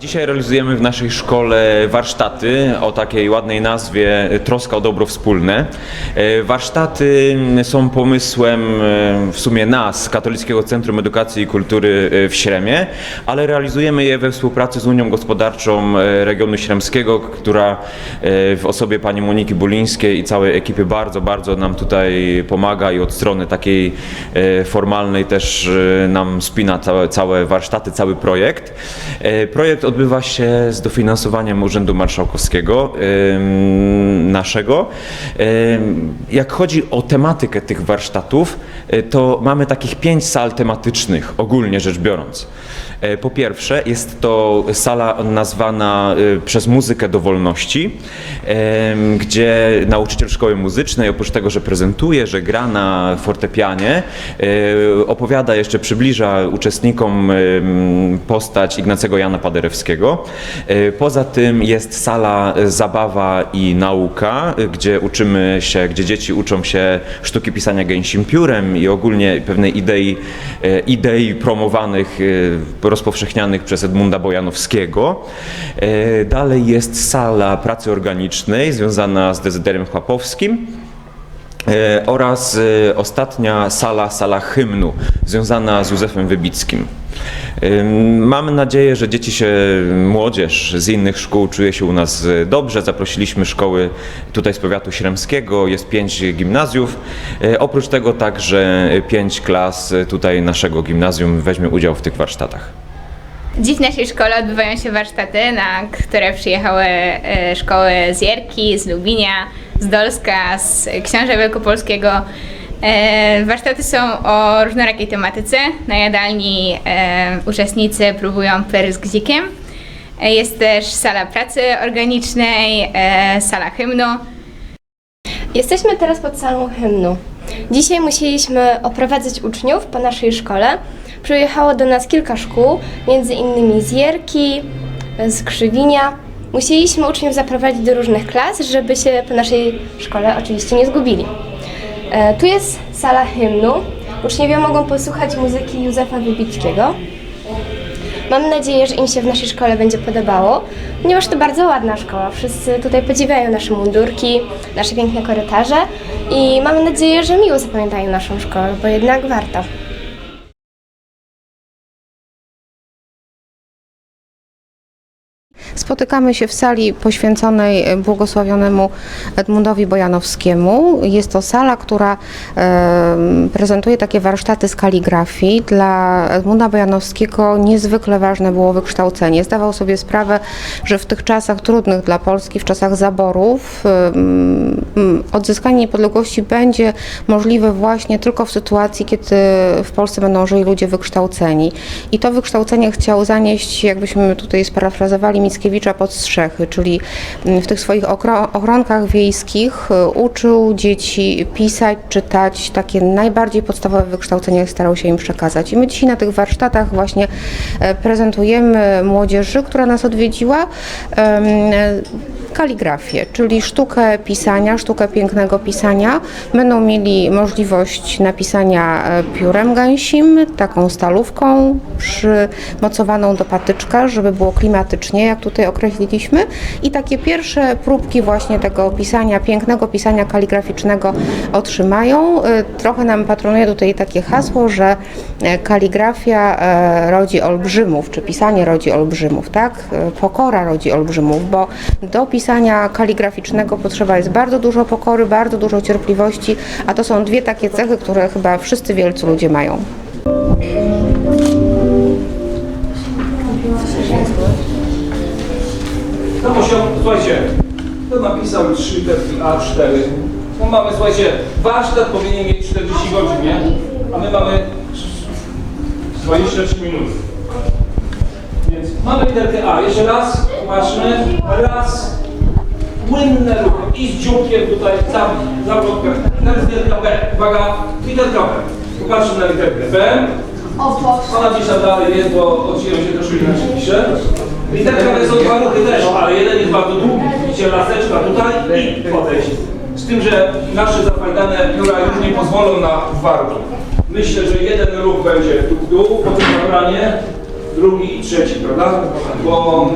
Dzisiaj realizujemy w naszej szkole warsztaty o takiej ładnej nazwie Troska o dobro wspólne. E, Warsztaty są pomysłem e, w sumie nas, Katolickiego Centrum Edukacji i Kultury e, w Śremie, ale realizujemy je we współpracy z Unią Gospodarczą Regionu Śremskiego, która w osobie pani Moniki Bulińskiej i całej ekipy bardzo, bardzo nam tutaj pomaga i od strony takiej formalnej też nam spina całe, całe warsztaty, cały projekt. Projekt odbywa się z dofinansowaniem Urzędu Marszałkowskiego naszego. Jak chodzi o tematykę tych warsztatów, e, to mamy takich pięć sal tematycznych, ogólnie rzecz biorąc. E, Po pierwsze, jest to sala nazwana e, przez muzykę do wolności, gdzie nauczyciel szkoły muzycznej, oprócz tego, że prezentuje, że gra na fortepianie, opowiada jeszcze, przybliża uczestnikom postać Ignacego Jana Paderewskiego. E, Poza tym jest sala e, zabawa i nauka, e, gdzie uczymy się, gdzie dzieci uczą się sztuki pisania gęsim piórem i ogólnie pewnej idei, idei promowanych, rozpowszechnianych przez Edmunda Bojanowskiego. Dalej jest sala pracy organicznej związana z Dezyderem Chłapowskim. Oraz ostatnia sala, sala hymnu, związana z Józefem Wybickim. Ym, Mamy nadzieję, że dzieci się, młodzież z innych szkół czuje się u nas e, dobrze. Zaprosiliśmy szkoły tutaj z powiatu śremskiego, jest pięć gimnazjów. E, Oprócz tego także pięć klas tutaj naszego gimnazjum weźmie udział w tych warsztatach. Dziś w naszej szkole odbywają się warsztaty, na które przyjechały e, szkoły z Jerki, z Lubinia, z Dolska, z Książę Wielkopolskiego. E, Warsztaty są o różnorakiej tematyce. Na jadalni e, uczestnicy próbują pyry z gzikiem. E, Jest też sala pracy organicznej, e, sala hymnu. Jesteśmy teraz pod salą hymnu. Dzisiaj musieliśmy oprowadzać uczniów po naszej szkole. Przyjechało do nas kilka szkół, między innymi z Jerki, z Krzywinia. Musieliśmy uczniów zaprowadzić do różnych klas, żeby się po naszej szkole oczywiście nie zgubili. E, tu jest sala hymnu. Uczniowie mogą posłuchać muzyki Józefa Wybickiego. Mam nadzieję, że im się w naszej szkole będzie podobało, ponieważ to bardzo ładna szkoła. Wszyscy tutaj podziwiają nasze mundurki, nasze piękne korytarze i mamy nadzieję, że miło zapamiętają naszą szkołę, bo jednak warto. Spotykamy się w sali poświęconej e, błogosławionemu Edmundowi Bojanowskiemu. Jest to sala, która prezentuje takie warsztaty z kaligrafii. Dla Edmunda Bojanowskiego niezwykle ważne było wykształcenie. Zdawał sobie sprawę, że w tych czasach trudnych dla Polski, w czasach zaborów, odzyskanie niepodległości będzie możliwe właśnie tylko w sytuacji, kiedy w Polsce będą żyli ludzie wykształceni. I to wykształcenie chciał zanieść, jakbyśmy tutaj sparafrazowali Mickiewicza pod strzechy, czyli w tych swoich ochronkach wiejskich y, uczył dzieci pisać, czytać, takie najbardziej podstawowe wykształcenie starał się im przekazać. I my dzisiaj na tych warsztatach właśnie e, prezentujemy młodzieży, która nas odwiedziła, em, kaligrafię, czyli sztukę pisania, sztukę pięknego pisania. Będą mieli możliwość napisania e, piórem gęsim, taką stalówką przymocowaną do patyczka, żeby było klimatycznie, jak tutaj określiliśmy. I takie pierwsze próbki właśnie tego pisania, pięknego pisania kaligraficznego otrzymają. E, Trochę nam patronuje tutaj takie hasło, że e, kaligrafia rodzi olbrzymów, czy pisanie rodzi olbrzymów, tak? Pokora rodzi olbrzymów, bo do pisania kaligraficznego potrzeba jest bardzo dużo pokory, bardzo dużo cierpliwości, a to są dwie takie cechy, które chyba wszyscy wielcy ludzie mają. No to się, słuchajcie, to napisał 3 literki A4. No mamy, słuchajcie, warsztat powinien mieć 40 godzin, nie? A my mamy 23 minuty. Więc mamy literkę A. Jeszcze raz, popatrzmy. Raz. Płynne ruchy. I z dzióbkiem tutaj, za, zawrotka. Teraz literka B. Uwaga, literka B. Popatrzmy na literkę B. Ona gdzieś tam dalej jest, bo odciłem się troszkę inaczej pisze. Literka B są dwa ruchy też, ale jeden jest bardzo długi. Widzicie laseczka tutaj i podejść. Z tym, że nasze zafajdane pióra już nie pozwolą na dwa ruchy. Myślę, że jeden ruch będzie w dół, potem zabranie drugi i trzeci, prawda? Bo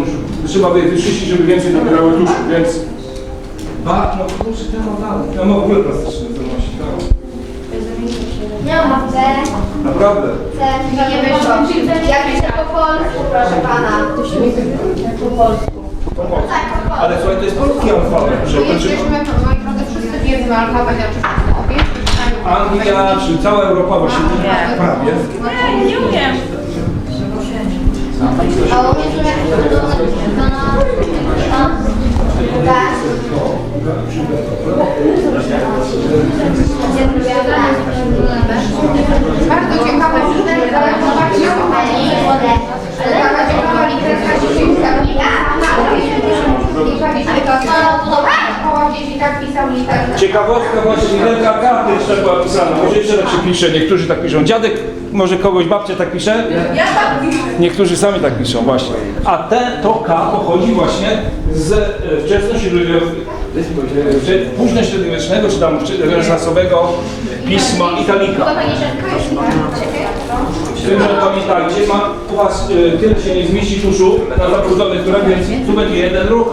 trzeba by wyczyścić, żeby więcej nabierały tuszu, więc... Ba, no kurczę, ten odlany. Ja mam w ogóle plastyczne zdolności, tak. Nie mam C, Naprawdę. C, nie wyszło. Jak piszę po polsku, proszę pana. Po polsku. To może. Ale słuchaj, to jest polski alfabet. że to czy- moi drodzy, wszyscy wiedzą alfabet, ja oczywiście obie. Anglia, czy cała Europa właściwie? Prawie. A umiesz jak to Tak. Bardzo ciekawe czytelne, ale zobaczcie, kochani. Taka ciekawa literka dziecięca. Ciekawostka właśnie, literka K też tak była pisana. Może jeszcze tak się pisze, niektórzy tak piszą. Dziadek, może kogoś babcia tak pisze? Ja tak piszę. Niektórzy sami tak piszą, właśnie. A te, to K pochodzi właśnie z e, wczesnośredniowiecznego, późnośredniowiecznego, czy tam czy- renesansowego pisma Italika. Z tym, że pamiętajcie, ma, u Was y, tyle się nie zmieści tuszu na zabrudzonych turach, więc tu będzie jeden ruch,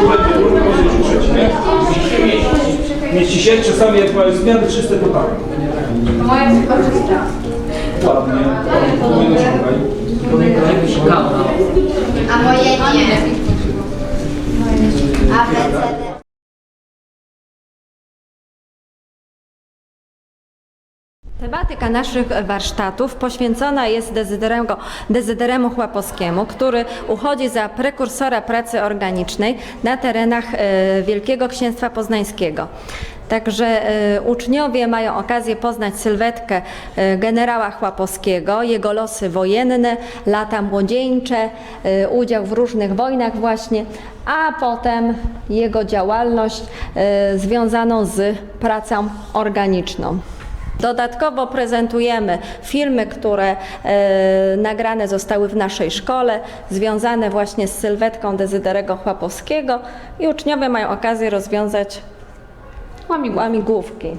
tu będzie drugi, może już trzeci, nie? Mieści się, mieści. Mieści się, czasami jak ma jest w miarę czyste, to tak. Moja tylko czysta. Ładnie. Powinno tutaj. A moje nie. A, Tematyka naszych warsztatów poświęcona jest Dezyderemu, Dezyderemu Chłapowskiemu, który uchodzi za prekursora pracy organicznej na terenach e, Wielkiego Księstwa Poznańskiego. Także e, uczniowie mają okazję poznać sylwetkę e, generała Chłapowskiego, jego losy wojenne, lata młodzieńcze, udział w różnych wojnach właśnie, a potem jego działalność związaną z pracą organiczną. Dodatkowo prezentujemy filmy, które e, nagrane zostały w naszej szkole, związane właśnie z sylwetką Dezyderego Chłapowskiego i uczniowie mają okazję rozwiązać łamigłówki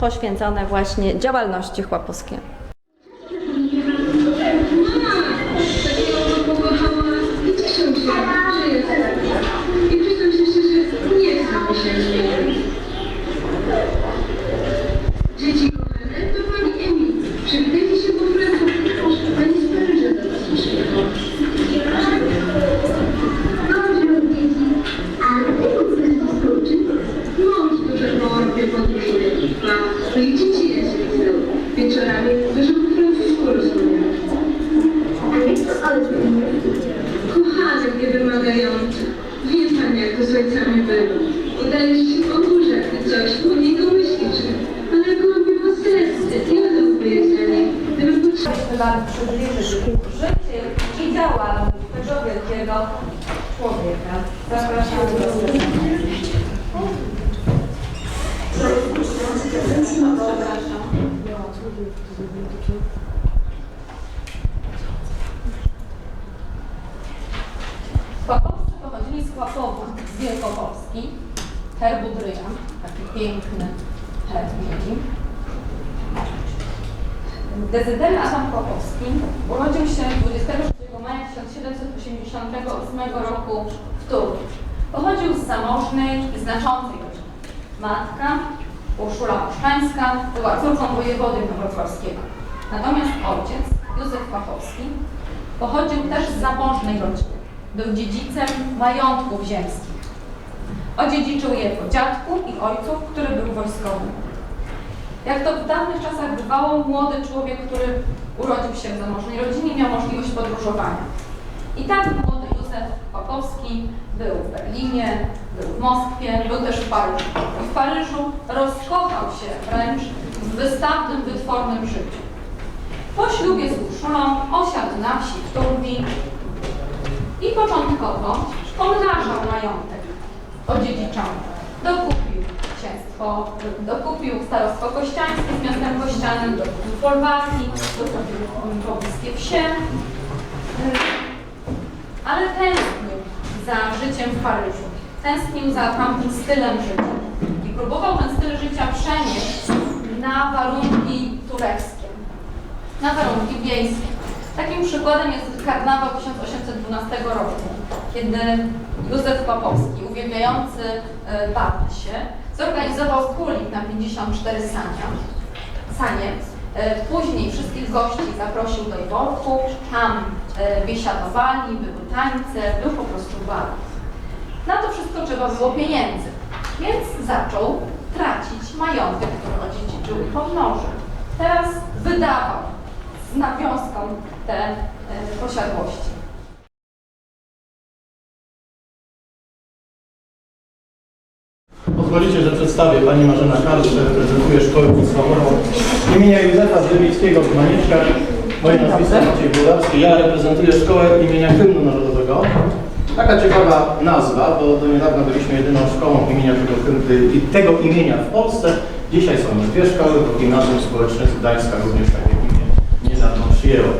poświęcone właśnie działalności Chłapowskiego. I przyznam się szczerze, nie znam się Dzieci kochane, to pani Emilii. Przywitajcie się po francusku. Pani z Paryża do was przyjechała. Bonjour, dzieci. A tego francusku czy Mąż dużo robię podróżuje. A i dzieci jest Wieczorami dużo po francusku rozumiem. A jak to Kochany, niewymagający. Wie pan, jak to z ojcami było. Udaje się w ogórze, gdy coś po niego myślisz. Ale go lubiło serce. Ja lubię jedzenie. Gdyby potrzebował. Wam przybliżyć życie i działalność tego wielkiego człowieka. Zapraszam do Chłapowcy pochodzili z Chłapowów, z Wielkopolski, herbu Dryjan, taki piękny herb mieli. Dezydery Adam Chłopowski urodził się 23 maja 1788 roku w Turku. Pochodził z zamożnej i znaczącej rodziny. Matka Urszula Oszczańska była córką wojewody nowotworskiego. Natomiast ojciec, Józef Chłopowski, pochodził też z zamożnej rodziny. Był dziedzicem majątków ziemskich. Odziedziczył je po dziadku i ojcu, który był wojskowym. Jak to w dawnych czasach bywało, młody człowiek, który urodził się w zamożnej rodzinie, miał możliwość podróżowania. I tak młody Józef Chłopowski był w Berlinie, był w Moskwie, był też w Paryżu. I w Paryżu rozkochał się wręcz w wystawnym, wytwornym życiu. Po ślubie z Urszulą osiadł na wsi w Turbii i początkowo pomnażał majątek odziedziczony. Dokupił księstwo, dokupił starostwo kościańskie z miastem kościanym, dokupił Folwarki, dokupił pobliskie wsie, ale tęsknił za życiem w Paryżu. Tęsknił za tamtym stylem życia i próbował ten styl życia przenieść na warunki tureckie, na warunki wiejskie. Takim przykładem jest karnawał 1812 roku, kiedy Józef Papowski, uwielbiający e, bawić się, zorganizował kulik na 54 sania, sanie. E, Później wszystkich gości zaprosił do dworku, tam biesiadowali, były tańce, był po prostu bal. Na to wszystko trzeba było pieniędzy, więc zaczął tracić majątek, który odziedziczył po mnoży. Teraz wydawał z nawiązką te e, posiadłości. Pozwolicie, że przedstawię Pani Marzena Karcz, reprezentuje Szkołę Podstawową imienia Józefa Zdrowickiego w Manieczkach. Moje nazwisko Maciej Buławski. Ja reprezentuję Szkołę imienia Hymnu Narodowego. Taka ciekawa nazwa, bo do niedawna byliśmy jedyną szkołą imienia tego, hymny- i tego imienia w Polsce. Dzisiaj są już dwie szkoły, bo Gimnazjum Społeczne z Gdańska również takie imię niedawno przyjęło.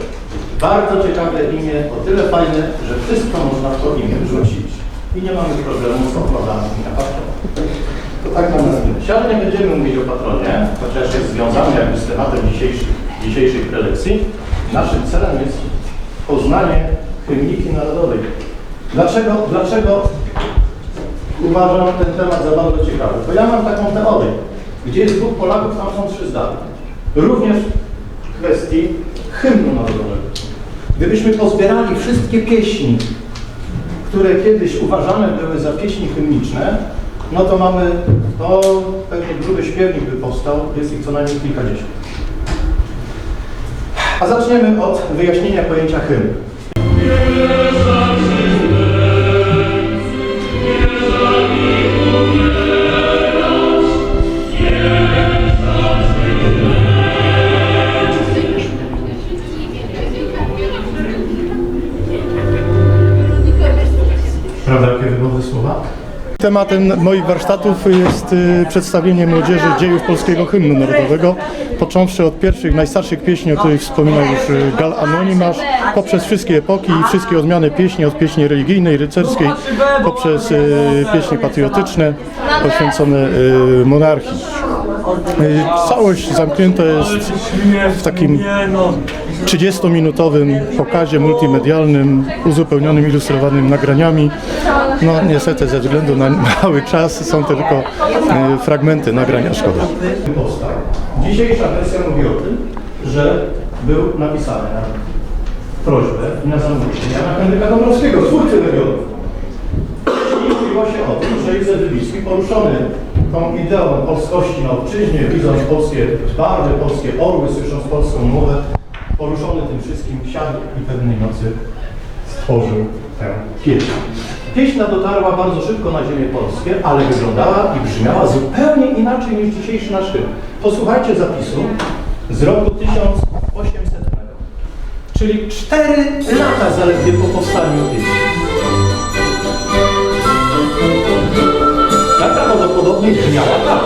Bardzo ciekawe imię, o tyle fajne, że wszystko można w to imię wrzucić. I nie mamy problemu z okładami na patronie. To tak na nazwijmy. Nie będziemy mówić o patronie, chociaż jest związany jakby z tematem dzisiejszych, dzisiejszej prelekcji. Naszym celem jest poznanie hymniki narodowej. Dlaczego, dlaczego uważam ten temat za bardzo ciekawy? Bo ja mam taką teorię. Gdzie jest dwóch Polaków, tam są trzy zdania. Również w kwestii hymnu narodowego. Gdybyśmy pozbierali wszystkie pieśni, które kiedyś uważane były za pieśni hymniczne, no to mamy, to pewnie gruby śpiewnik by powstał, jest ich co najmniej kilkadziesiąt. A zaczniemy od wyjaśnienia pojęcia hymn. Tematem moich warsztatów jest y, przedstawienie młodzieży dziejów polskiego hymnu narodowego, począwszy od pierwszych, najstarszych pieśni, o których wspominał już y, Gal Anonimasz, poprzez wszystkie epoki i wszystkie odmiany pieśni, od pieśni religijnej, rycerskiej, poprzez y, pieśni patriotyczne poświęcone monarchii. Całość zamknięta jest w takim 30-minutowym pokazie multimedialnym, uzupełnionym, ilustrowanym nagraniami. No niestety ze względu na mały czas są tylko e, fragmenty nagrania, szkoda. Dzisiejsza wersja mówi o tym, że był napisany na prośbę i na zamówienie Jana Henryka Dąbrowskiego, twórcy Legionów. I mówiło się o tym, że Józef Wybicki poruszony tą ideą polskości na obczyźnie, widząc polskie barwy, polskie orły, słysząc polską mowę, poruszony tym wszystkim siadł i pewnej nocy stworzył tę pieśń. Pieśń dotarła bardzo szybko na ziemię polskie, ale wyglądała i brzmiała zupełnie inaczej niż dzisiejszy nasz hymn. Posłuchajcie zapisu z roku 1800, czyli 4 lata zaledwie po powstaniu pieśni. Tak prawdopodobnie brzmiała tak.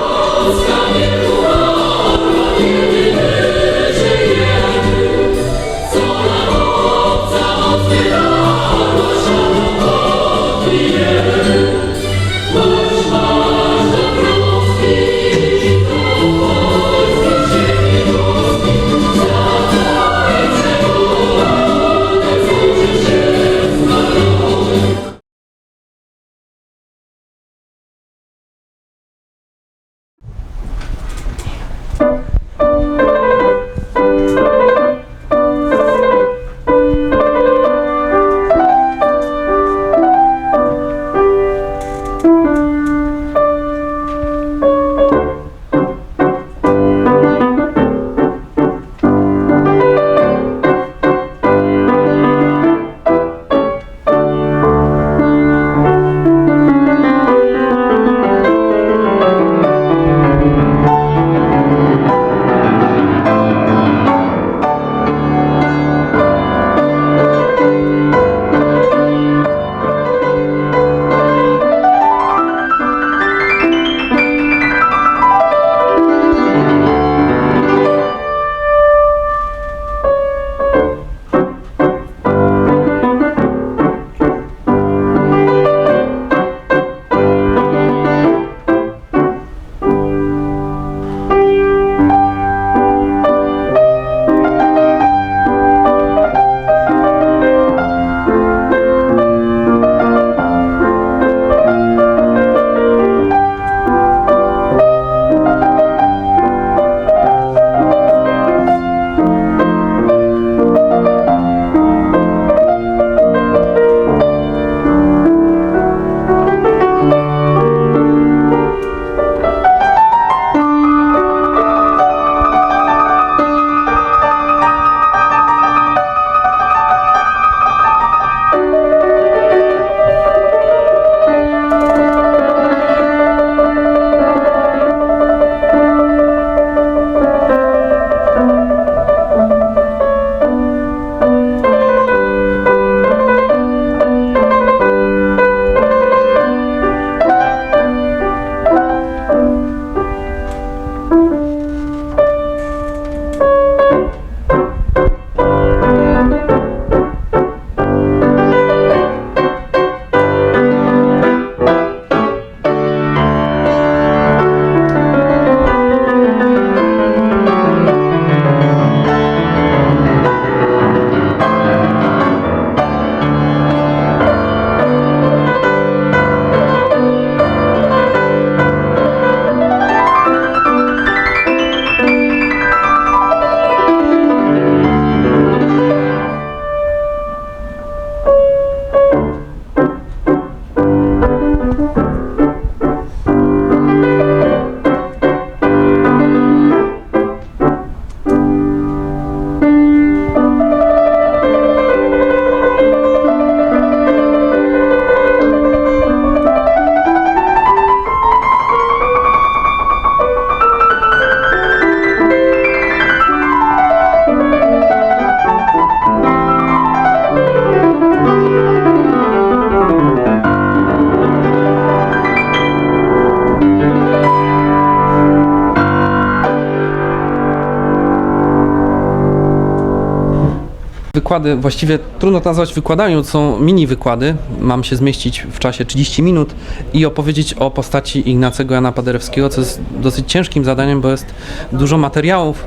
Wykłady właściwie trudno to nazwać wykładami, to są mini wykłady. Mam się zmieścić w czasie 30 minut i opowiedzieć o postaci Ignacego Jana Paderewskiego, co jest dosyć ciężkim zadaniem, bo jest dużo materiałów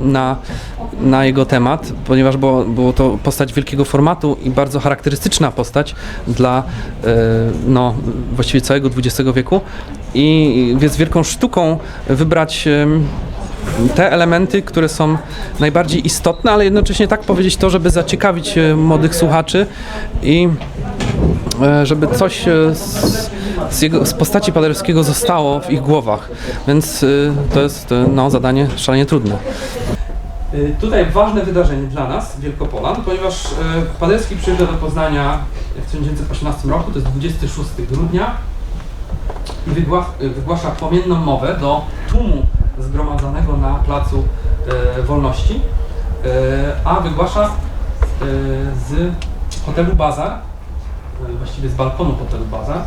na, na jego temat, ponieważ było, było to postać wielkiego formatu i bardzo charakterystyczna postać dla e, no, właściwie całego XX wieku. I jest wielką sztuką wybrać te elementy, które są najbardziej istotne, ale jednocześnie tak powiedzieć to, żeby zaciekawić e, młodych słuchaczy i e, żeby coś e, z, z, jego, z postaci Paderewskiego zostało w ich głowach. Więc to jest no, zadanie szalenie trudne. Tutaj ważne wydarzenie dla nas, Wielkopolan, ponieważ Paderewski przyjeżdża do Poznania w 1918 roku, to jest 26 grudnia i wygła, wygłasza płomienną mowę do tłumu zgromadzonego na Placu e, Wolności, e, a wygłasza e, z hotelu Bazar, właściwie z balkonu hotelu Bazar.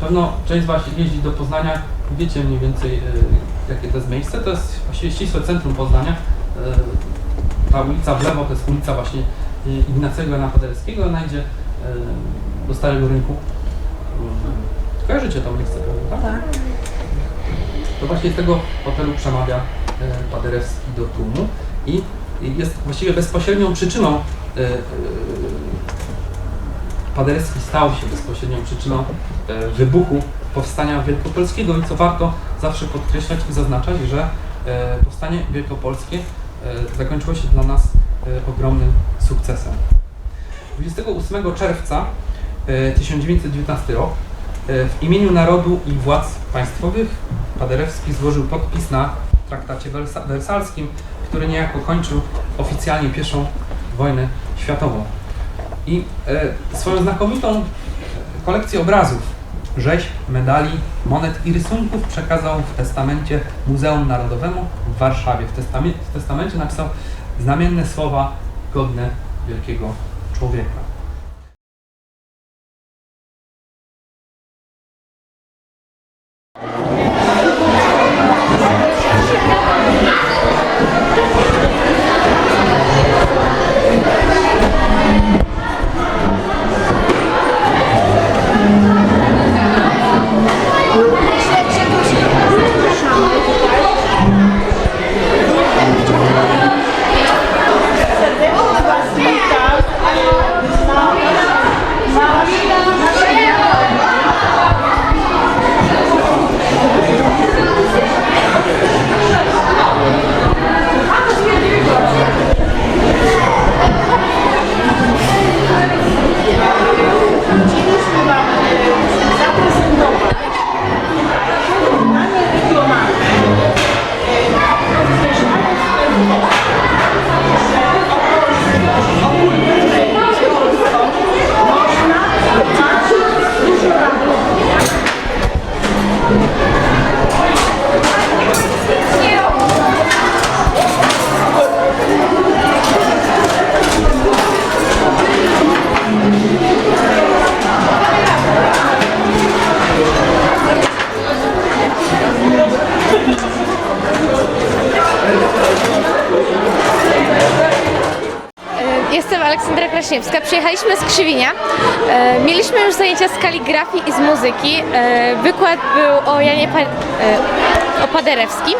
Pewno część z Was jeździ do Poznania, wiecie mniej więcej jakie to jest miejsce. To jest właściwie ścisłe centrum Poznania. Ta ulica w lewo to jest ulica właśnie Ignacego Jana Paderewskiego, ona idzie do Starego Rynku. Kojarzycie to miejsce, prawda? Tak. To właśnie z tego hotelu przemawia e, Paderewski do tłumu i jest właściwie bezpośrednią przyczyną e, e, Paderewski stał się bezpośrednią przyczyną wybuchu powstania wielkopolskiego i co warto zawsze podkreślać i zaznaczać, że powstanie wielkopolskie zakończyło się dla nas ogromnym sukcesem. 28 czerwca e, 1919 rok w imieniu narodu i władz państwowych Paderewski złożył podpis na traktacie wersa- wersalskim, który niejako kończył oficjalnie pierwszą wojnę światową. I e, swoją znakomitą kolekcję obrazów, rzeźb, medali, monet i rysunków przekazał w testamencie Muzeum Narodowemu w Warszawie. W, testamie, w testamencie napisał znamienne słowa godne wielkiego człowieka. Kraśniewska. Przyjechaliśmy z Krzywinia. E, Mieliśmy już zajęcia z kaligrafii i z muzyki. E, Wykład był o Janie pa- e, o Paderewskim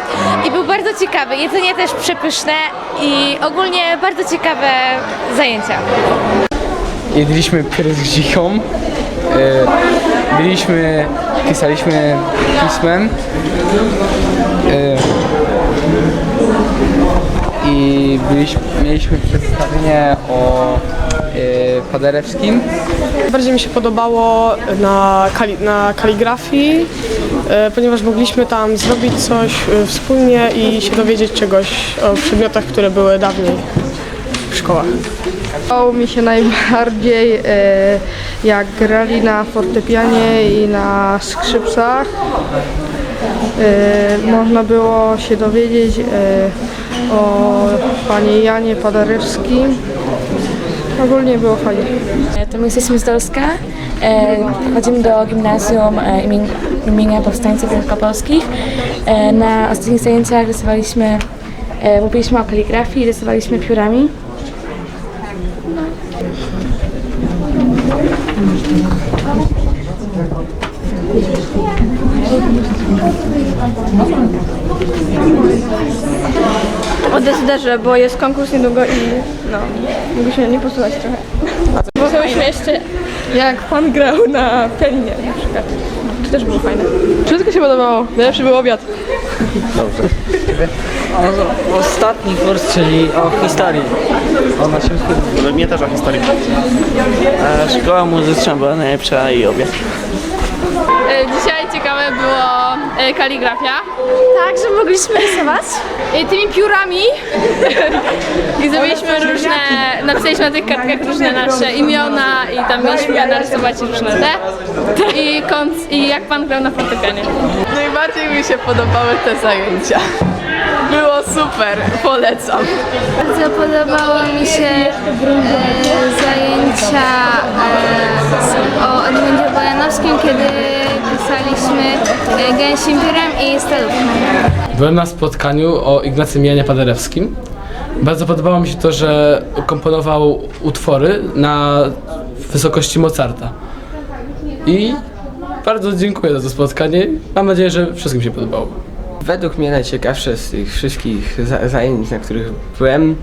i był bardzo ciekawy. Jedzenie też przepyszne i ogólnie bardzo ciekawe zajęcia. jedliśmy pierś z e, byliśmy, pisaliśmy pismem e, i byliśmy, mieliśmy przedstawienie o Paderewskim. Bardziej mi się podobało na, kali, na kaligrafii, e, ponieważ mogliśmy tam zrobić coś e, wspólnie i się dowiedzieć czegoś o przedmiotach, które były dawniej w szkołach. Podobało mi się najbardziej, jak grali na fortepianie i na skrzypcach. Można było się dowiedzieć o panie Janie Paderewskim. Ogólnie było fajnie. To my jesteśmy z Dolska. E, chodzimy do gimnazjum e, imien, imienia Powstańców Wielkopolskich. E, na ostatnich zajęciach rysowaliśmy, e, mówiliśmy o kaligrafii, rysowaliśmy piórami. O decyderze, bo jest konkurs niedługo i no, mogliśmy nie posłuchać trochę. Posłuchaliśmy jeszcze jak pan grał na pianinie na przykład. To też było fajne. Wszystko się podobało. Najlepszy był obiad. Ostatni kurs, czyli o historii. Ona się Mnie też o historii. szkoła muzyczna była najlepsza i obiad. E, Dzisiaj było e, kaligrafia. Tak, że mogliśmy rysować. E, Tymi piórami i zrobiliśmy różne, napisaliśmy na tych kartkach różne nasze imiona i tam mieliśmy narysować różne te. I, kont- i jak pan grał na fortepianie. Najbardziej mi się podobały te zajęcia. Było super, polecam. Bardzo podobało mi się e, zajęcia e, z- o Edmundzie Bojanowskim, kiedy pisaliśmy e, gęsim piórem i stalówką. Byłem na spotkaniu o Ignacym Janie Paderewskim. Bardzo podobało mi się to, że komponował utwory na wysokości Mozarta. I bardzo dziękuję za to spotkanie. Mam nadzieję, że wszystkim się podobało. Według mnie najciekawsze z tych wszystkich za- zajęć, na których byłem,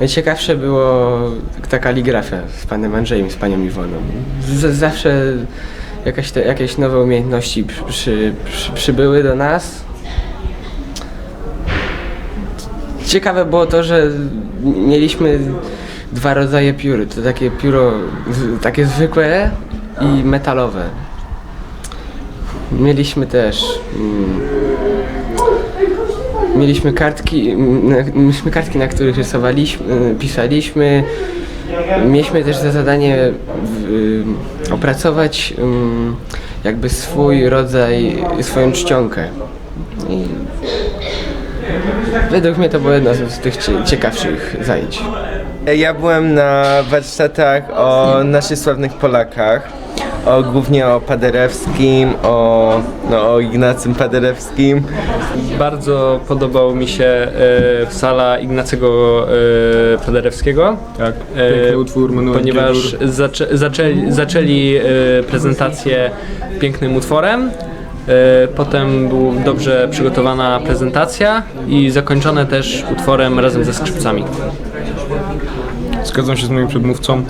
najciekawsze było ta kaligrafia z panem Andrzejem, z panią Iwoną. Z- zawsze jakaś te, jakieś nowe umiejętności przy, przy, przy, przybyły do nas. Ciekawe było to, że mieliśmy dwa rodzaje piór. To takie pióro takie zwykłe i metalowe. Mieliśmy też mm, mieliśmy kartki, mieliśmy kartki, na których rysowaliśmy, pisaliśmy. Mieliśmy też za zadanie opracować ym, jakby swój rodzaj, swoją czcionkę. I według mnie to było jedno z tych cie- ciekawszych zajęć. Ja byłem na warsztatach o naszych sławnych Polakach, o, głównie o Paderewskim, o, no, o Ignacym Paderewskim. Bardzo podobał mi się e, sala Ignacego e, Paderewskiego. Tak, piękny utwór Manuel Ponieważ zaczę, zaczęli, zaczęli e, prezentację pięknym utworem. E, Potem była dobrze przygotowana prezentacja i zakończone też utworem razem ze skrzypcami. Zgadzam się z moim przedmówcą.